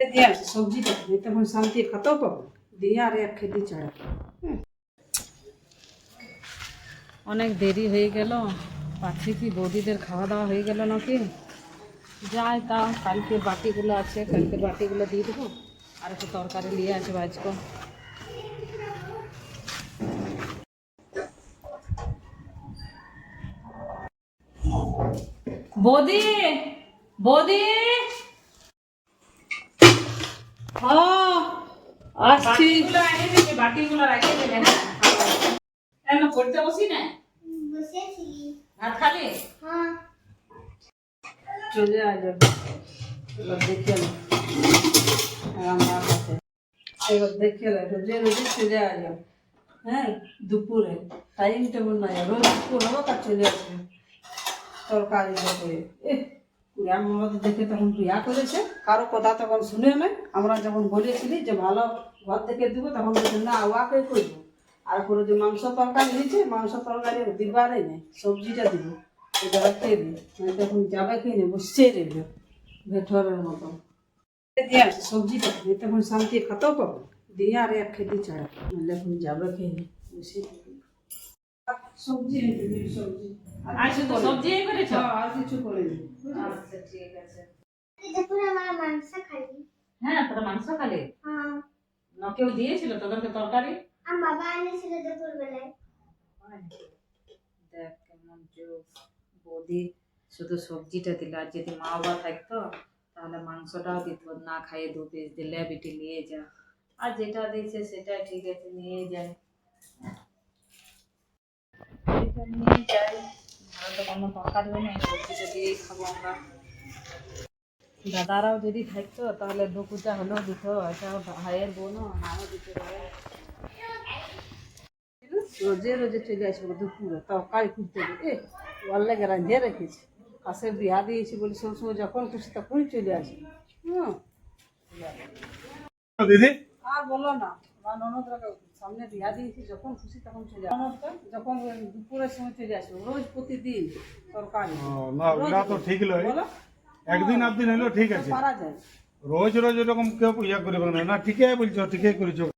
দিয়ে তখন শান্তি খাতেও পাবো। দিয়ে আর এক খেতে ছাড়া অনেক দেরি হয়ে গেল পাচ্ছি কি বৌদিদের খাওয়া দাওয়া হয়ে গেল নাকি? যাই তা কালকে বাটিগুলো আছে, কালকে বাটিগুলো দিয়ে দেবো, আর একটু তরকারি নিয়ে আছে ভাজকো বৌদি বৌদি হ্যাঁ আসছি। বাটিগুলো রাখে দেবেন কেন পড়তে বসি না ভাত খালি? চলে আসবে এবার। দেখে নে। আমার কাছে এবার দেখে রোজে রোজে চলে আসবে হ্যাঁ দুপুরে। টাইম টেবিল নাই। রোজ দুপুর হবে তার চলে আসবে। তরকারি দেখে এ কুড়িয়ার দেখে তখন বিয়া করেছে। কারও কথা তখন শুনে নাই আমরা যখন বলেছিলি যে ভালো ঘর থেকে দিব, তখন বলছে, না, ওয়াকে করব। আর কোনো যে মাংস তরকারি দিয়েছে মাংস তরকারি দিবারই নেই সবজিটা দিব। এটা রাখতে দিই মানে তখন যাবে কি না বসছে রইল ভেটরের মতন দিয়ে সবজিটা তখন শান্তি খাতেও পাবো। দিয়ে আর এক খেতে ছাড়া নাহলে এখন যাবে খেয়ে নে, বসে। সবজি দিই সবজি। শুধু করে সবজি করেছ? হ্যাঁ, আর কিছু করে আচ্ছা ঠিক আছে। দুপুরে আমার মাংস খালি হ্যাঁ তোরা মাংস খালি? হ্যাঁ না কেউ দিয়েছিল তোদেরকে তরকারি? আমার বাবা এনেছিল দুপুর বেলায় দেখ কেমন যোগ বৌদি শুধু সবজিটা দিল আর যদি মা বাবা থাকতো তাহলে মাংসটাও দিত না খাইয়ে দু পিস দিলে বিটি নিয়ে যা। আর যেটা দিয়েছে সেটা ঠিক আছে নিয়ে যায় নিয়ে যাই ভালো তো কোনো তরকারি নেই সবজিটা দিয়েই খাব আমরা দাদারাও যদি থাকতো তাহলে দু কুচা হলেও দিত এটা ভাইয়ের বোনও নাও দিতে। পারে রোজে রোজে চলে আসব দুপুরে তরকারি খুঁজতে এ ওর লাগে রাঁধিয়ে রেখেছি। পাশে বিহা দিয়েছি বলি সবসময় যখন খুশি তখনই চলে আসি। হুম। দিদি? আর বলো না আমার ননদরা সামনে রিয়া দিয়েছি যখন খুশি তখন চলে আসব যখন দুপুরের সময় চলে আসব রোজ প্রতিদিন তরকারি। না ওটা তো ঠিক লয় একদিন আধদিন হলেও ঠিক আছে। পারা যায়। রোজ রোজ এরকম কেউ ইয়া করবে না। না ঠিকই বলছো ঠিকই করেছ।